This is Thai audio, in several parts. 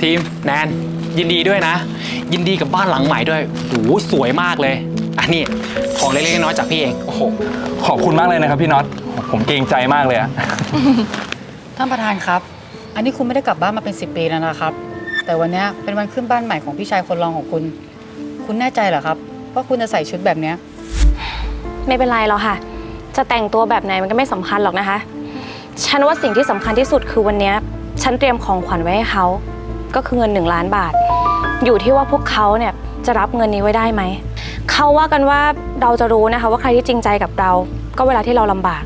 ทีมแนนยินดีด้วยนะ ยินดีกับบ้านหลังใหม่ด้วยโอ้โหสวยมากเลย อันนี้ของเล็กๆน้อยๆจากพี่เองโอ้โหขอบคุณมากเลยนะครับพี่น็อตผมเกรงใจมากเลยอะท่านประธานครับ อันนี้คุณไม่ได้กลับบ้านมาเป็น 10 ปีแล้วนะครับ แต่วันเนี้ยเป็นวันขึ้นบ้านใหม่ของพี่ชายคนรองของคุณ คุณแน่ใจเหรอครับว่าคุณจะใส่ชุดแบบเนี้ยไม่เป็นไรหรอกค่ะ จะแต่งตัวแบบไหนมันก็ไม่สำคัญหรอกนะคะ ฉันว่าสิ่งที่สำคัญที่สุดคือวันเนี้ย ฉันเตรียมของขวัญไว้ให้เขา ก็คือเงินหนึ่งล้านบาท อยู่ที่ว่าพวกเขาเนี่ยจะรับเงินนี้ไว้ได้ไหม เขาว่ากันว่าเราจะรู้นะคะ ว่าใครที่จริงใจกับเรา ก็เวลาที่เราลำบาก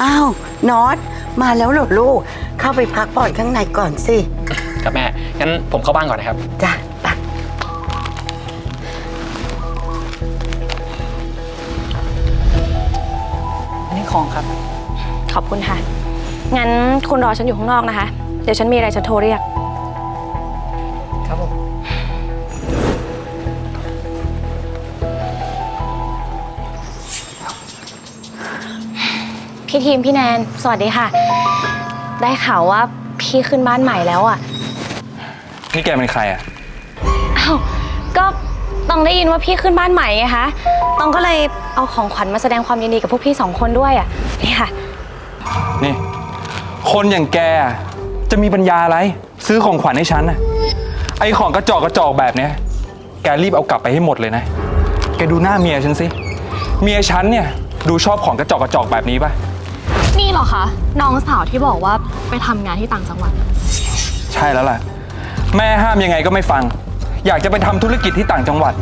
อ้าวน็อตมาแล้วเหรอลูก เข้าไปพักผ่อนข้างในก่อนสิครับแม่ งั้นผมเข้าบ้านก่อนนะครับ จ้ะไปอันนี้ของครับ ขอบคุณค่ะ งั้นคุณรอฉันอยู่ข้างนอกนะคะ เดี๋ยวฉันมีอะไรจะโทรเรียก ครับผมพี่ทีมพี่แนน สวัสดีค่ะ ได้ข่าวว่าพี่ขึ้นบ้านใหม่แล้วอะนี่แกเป็นใครอะอ้าวก็ต้องได้ยินว่าพี่ขึ้นบ้านใหม่ไงคะต้องก็เลยเอาของขวัญมาแสดงความยินดีกับพวกพี่สองคนด้วยอะ นี่ค่ะ นี่ คนอย่างแกอะจะมีปัญญาอะไร ซื้อของขวัญให้ฉันน่ะ ไอของกระจอกกระจอกแบบเนี้ย แกรีบเอากลับไปให้หมดเลยนะ แกดูหน้าเมียฉันสิ เมียฉันเนี่ยดูชอบของกระจอกกระจอกแบบนี้ปะนี่เหรอคะ น้องสาวที่บอกว่าไปทำงานที่ต่างจังหวัด ใช่แล้วล่ะ แม่ห้ามยังไงก็ไม่ฟัง อยากจะไปทำธุรกิจที่ต่างจังหวัด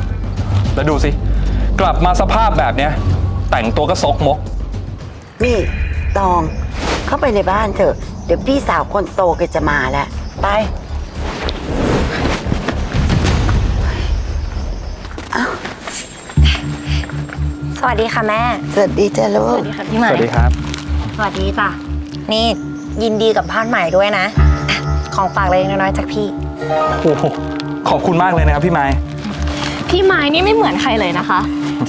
แล้วดูสิ กลับมาสภาพแบบเนี้ย แต่งตัวก็ซกมก นี่ตอง เข้าไปในบ้านเถอะ เดี๋ยวพี่สาวคนโตแกจะมาแล้ว ไปสวัสดีค่ะแม่ สวัสดีจ้ะลูสก วัสดีค่ะพี่ใหสม่วัสดีครับ สวัสดีจ้ะ นี่ยินดีกับบ้านใหม่ด้วยนะอะของฝากเล็กๆน้อยๆจากพี่ โอ้โหขอบคุณมากเลยนะครับพี่ไม้ พี่ไม้นี่ไม่เหมือนใครเลยนะคะ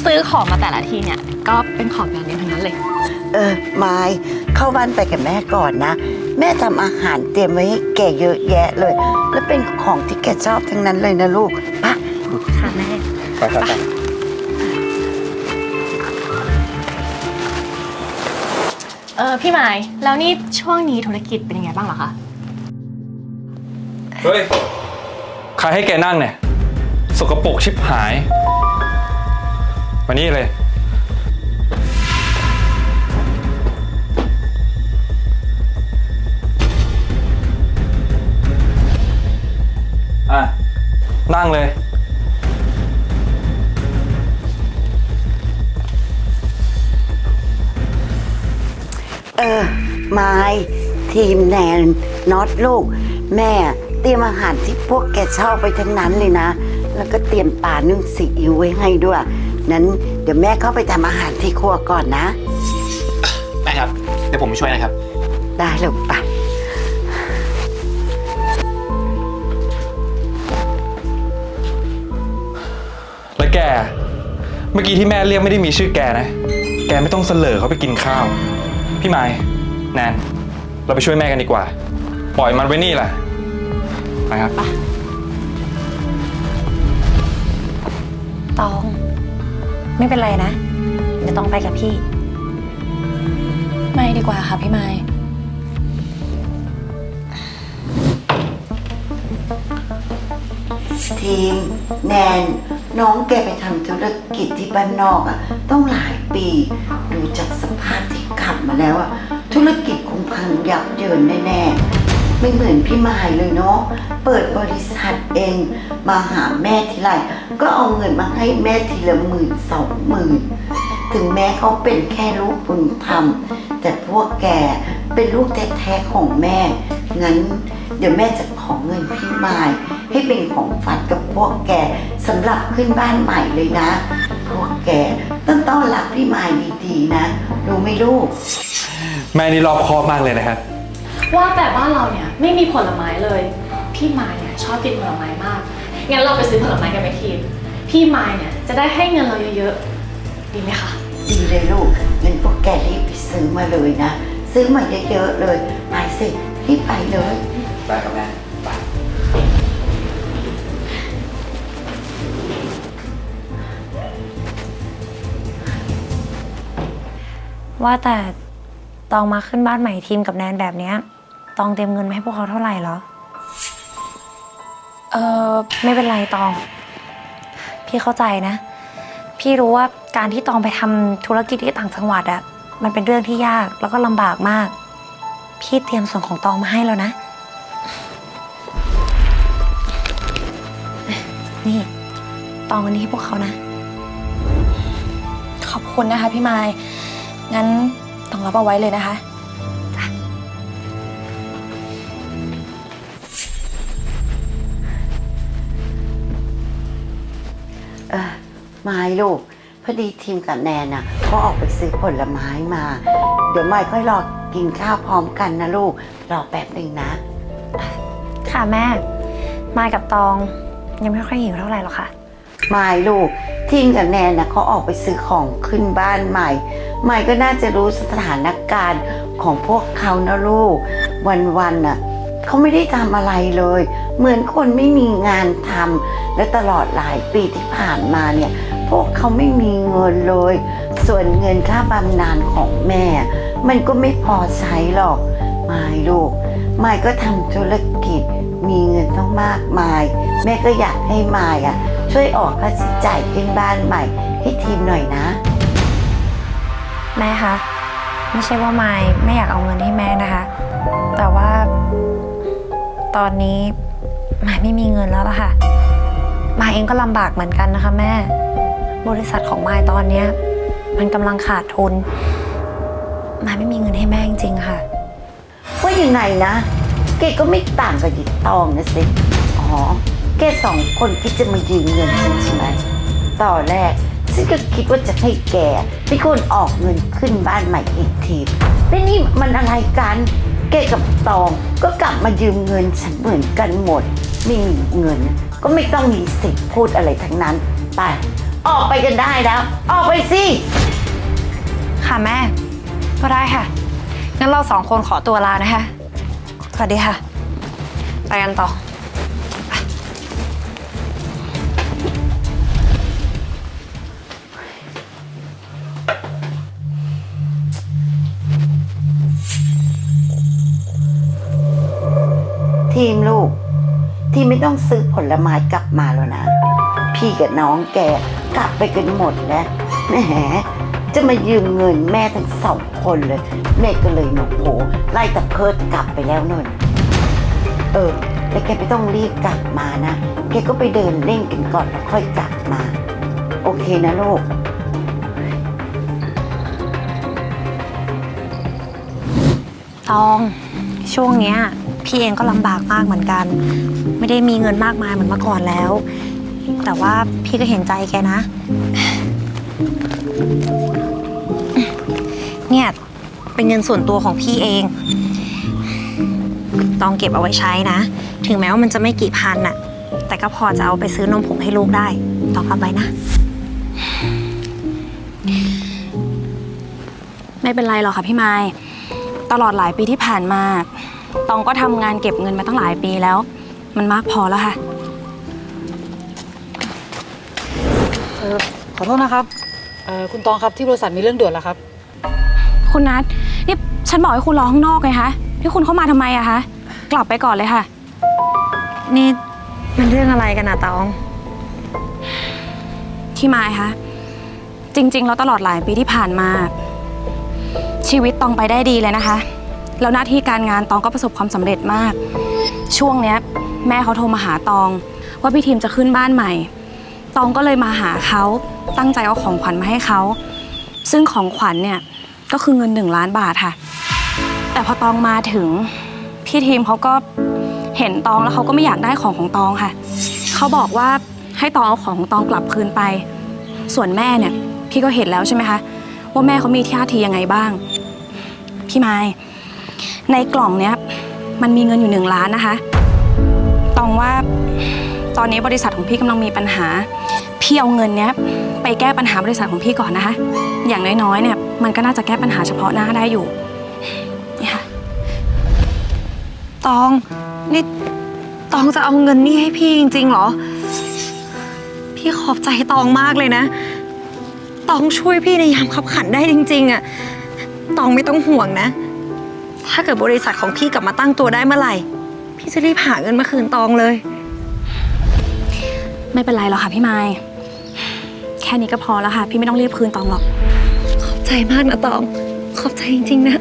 ซื้อของมาแต่ละทีเนี่ย ก็เป็นของแบรนด์เนมทั้งนั้นเลย เออไม้เข้าบ้านไปกับแม่ก่อนนะ แม่ทำอาหารเตรียมไว้ให้แกเยอะแยะเลย แล้วเป็นของที่แกชอบทั้งนั้นเลยนะลูกไปะค่ะแม่ไปครับเออพี่ไม้แล้วนี่ช่วงนี้ธุรกิจเป็นยังไงบ้างเหรอคะ เฮ้ย ใครให้แกนั่งเนี่ย สกปรกชิบหาย มานี่เลย อะ นั่งเลย เออไม้ทีมแนนน็อตลูก แม่เตรียมอาหารที่พวกแกชอบไปทั้งนั้นเลยนะ แล้วก็เตรียมปลานึ่งซีอิ๊วไว้ให้ด้วย นั้นเดี๋ยวแม่เข้าไปทำอาหารที่ครัวก่อนนะ แม่ครับ เดี๋ยวผมไปช่วยนะครับ ได้ลูกไปแล้วแก เมื่อกี้ที่แม่เรียกไม่ได้มีชื่อแกนะ แกไม่ต้องเสลอเขาไปกินข้าว พี่ไม้แนนเราไปช่วยแม่กันดีกว่า ปล่อยมันไว้นี่แหละไปครับ ตอง ไม่เป็นไรนะ เดี๋ยวตองไปกับพี่ ไม่ดีกว่าค่ะพี่ไม้ทีมแนนน้องแกไปทำธุรกิจที่บ้านนอกอะต้องหลายปี ดูจากสภาพที่ขับมาแล้วอะธุรกิจคงพังยับเยินแน่ๆ ไม่เหมือนพี่มายเลยเนาะเปิดบริษัทเอง มาหาแม่ทีไร ก็เอาเงินมาให้แม่ทีละหมื่นสองหมื่นถึงแม้เขาเป็นแค่ลูกบุญธรรม แต่พวกแกเป็นลูกแท้ๆของแม่ งั้นเดี๋ยวแม่จะขอเงินพี่มายให้เป็นของฝันกับพวกแกสำหรับขึ้นบ้านใหม่เลยนะ พวกแกต้องต้อนรับพี่มายดีๆนะรู้ไหมลูก แม่นี่รอบคอบมากเลยนะครับ ว่าแต่บ้านเราเนี่ยไม่มีผลไม้เลย พี่ไม้เนี่ยชอบกินผลไม้มาก งั้นเราไปซื้อผลไม้กันไหมทีมพี่ไม้เนี่ยจะได้ให้เงินเราเยอะๆ ดีไหมคะ ดีเลยลูกงั้นพวกแกรีบไปซื้อมาเลยนะ ซื้อมาเยอะๆเลยไปสิรีบไปเลย ไปครับแม่ว่าแต่ตองมาขึ้นบ้านใหม่ทีมกับแนนแบบเนี้ยตองเตรียมเงินมาให้พวกเขาเท่าไหร่เหรอ เออไม่เป็นไรตอง พี่เข้าใจนะ พี่รู้ว่าการที่ตองไปทำธุรกิจที่ต่างจังหวัดอะมันเป็นเรื่องที่ยากแล้วก็ลำบากมาก พี่เตรียมส่วนของตองมาให้แล้วนะ นี่ ตองอันนี้ให้พวกเขานะ ขอบคุณนะคะพี่ไม้งั้นต้องรับเอาไว้เลยนะคะ ไม้ลูก พอดีทีมกับแนนน่ะเขาออกไปซื้อผลไม้มา เดี๋ยวไม้ค่อยรอกินข้าวพร้อมกันนะลูก รอแป๊บหนึ่งนะ ค่ะแม่ มายกับตอง ยังไม่ค่อยหิวเท่าไหร่หรอกค่ะ ไม้ลูกทีมกับแนนน่ะเขาออกไปซื้อของขึ้นบ้านใหม่ไม้ก็น่าจะรู้สถานการณ์ของพวกเขานะลูก วันๆน่ะเขาไม่ได้ทำอะไรเลย เหมือนคนไม่มีงานทำและตลอดหลายปีที่ผ่านมาเนี่ย พวกเขาไม่มีเงินเลย ส่วนเงินค่าบำนาญของแม่ มันก็ไม่พอใช้หรอกไม่ลูกไม่ก็ทำธุรกิจมีเงินต้องมากมาย แม่ก็อยากให้มายอะ ช่วยออกค่าใช้จ่ายขึ้นบ้านใหม่ ให้ทีมหน่อยนะ แม่คะไม่ใช่ว่ามายไม่อยากเอาเงินให้แม่นะคะ แต่ว่า ตอนนี้มายไม่มีเงินแล้วล่ะค่ะ มายเองก็ลำบากเหมือนกันนะคะ แม่ บริษัทของมายตอนเนี้ยมันกำลังขาดทุน มายไม่มีเงินให้แม่จริงๆค่ะ ว่ายังไงนะแกดก็ไม่ต่างกับหยิตองนะสิ อ๋อแกดสองคนคิดจะมายืมเงินฉันใช่ไหมตอนแรกฉันก็คิดว่าจะให้แกเป็นคนออกเงินขึ้นบ้านใหม่อีกทีแต่นี่มันอะไรกันแกกับตองก็กลับมายืมเงินฉันเหมือนกันหมด ไม่มีเงิน ก็ไม่ต้องมีสิทธิ์พูดอะไรทั้งนั้น ไป ออกไปกันได้แล้ว ออกไปสิ ค่ะแม่ ก็ได้ค่ะ งั้นเราสองคนขอตัวลานะคะ สวัสดีค่ะ ไปกันต่อ ทีมลูก ทีมไม่ต้องซื้อผลไม้กลับมาแล้วนะ พี่กับน้องแก กลับไปกันหมดแล้วแหมจะมายืมเงินแม่ทั้งสองคนเลยแม่ก็เลยโมโหไล่ตะเพิดกลับไปแล้วนนเออแล้วแกไม่ต้องรีบกลับมานะแกก็ไปเดินเล่นกันก่อนแล้วค่อยกลับมา โอเคนะลูกตองช่วงเนี้ยพี่เองก็ลำบากมากเหมือนกัน ไม่ได้มีเงินมากมายเหมือนเมื่อก่อนแล้ว แต่ว่าพี่ก็เห็นใจแกนะ เนี่ยเป็นเงินส่วนตัวของพี่เองต้องเก็บเอาไว้ใช้นะ ถึงแม้ว่ามันจะไม่กี่พันน่ะ แต่ก็พอจะเอาไปซื้อนมผงให้ลูกได้ต้องรับไว้นะ ไม่เป็นไรหรอกค่ะพี่ไม้ตลอดหลายปีที่ผ่านมา ตองก็ทำงานเก็บเงินมาตั้งหลายปีแล้ว มันมากพอแล้วค่ะ ออขอโทษนะครับเออคุณตองครับที่บริษัทมีเรื่องด่วนแล้วครับ คุณนัทนี่ฉันบอกให้คุณรอข้างนอกไงคะที่คุณเข้ามาทำไมอะคะกลับไปก่อนเลยค่ะ นี่มันเรื่องอะไรกันอะตอง ที่มายคะจริง ๆ แล้วตลอดหลายปีที่ผ่านมา ชีวิตตองไปได้ดีเลยนะคะ แล้วหน้าที่การงานตองก็ประสบความสำเร็จมาก ช่วงเนี้ย แม่เขาโทรมาหาตอง ว่าพี่ทีมจะขึ้นบ้านใหม่ ตองก็เลยมาหาเขาตั้งใจเอาของขวัญมาให้เขา ซึ่งของขวัญเนี่ยก็คือเงินหนึ่งล้านบาทค่ะ แต่พอตองมาถึงพี่ทีมเขาก็เห็นตองแล้วเขาก็ไม่อยากได้ของของตองค่ะ เขาบอกว่าให้ตองเอาของของตองกลับคืนไป ส่วนแม่เนี่ย พี่ก็เห็นแล้วใช่ไหมคะ ว่าแม่เขามีท่าทียังไงบ้าง พี่ไม้ในกล่องเนี้ยมันมีเงินอยู่หนึ่งล้านนะคะ ตองว่าตอนนี้บริษัทของพี่กำลังมีปัญหา พี่เอาเงินเนี้ยไปแก้ปัญหาบริษัทของพี่ก่อนนะคะ อย่างน้อยๆเนี่ยมันก็น่าจะแก้ปัญหาเฉพาะหน้าได้อยู่ตองนี่ตองจะเอาเงินนี่ให้พี่จริงๆเหรอ พี่ขอบใจตองมากเลยนะ ตองช่วยพี่ในยามขับขันได้จริง ๆอะตองไม่ต้องห่วงนะ ถ้าเกิดบริษัทของพี่กลับมาตั้งตัวได้เมื่อไหร่ พี่จะรีบหาเงินมาคืนตองเลย ไม่เป็นไรหรอกค่ะพี่ไม้แค่นี้ก็พอแล้วค่ะ พี่ไม่ต้องรีบคืนตองหรอก ขอบใจมากนะตอง ขอบใจจริงๆนะ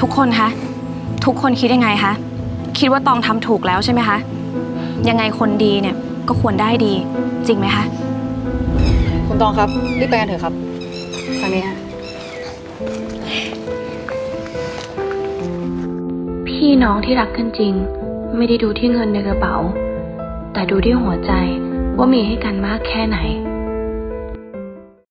ทุกคนคะ ทุกคนคิดยังไงคะ คิดว่าตองทำถูกแล้วใช่ไหมคะ ยังไงคนดีเนี่ยก็ควรได้ดี จริงไหมคะ คุณตองครับ รีบไปกันเถอะครับทางนี้ฮะ พี่น้องที่รักกันจริง ไม่ได้ดูที่เงินในกระเป๋า แต่ดูที่หัวใจ ว่ามีให้กันมากแค่ไหน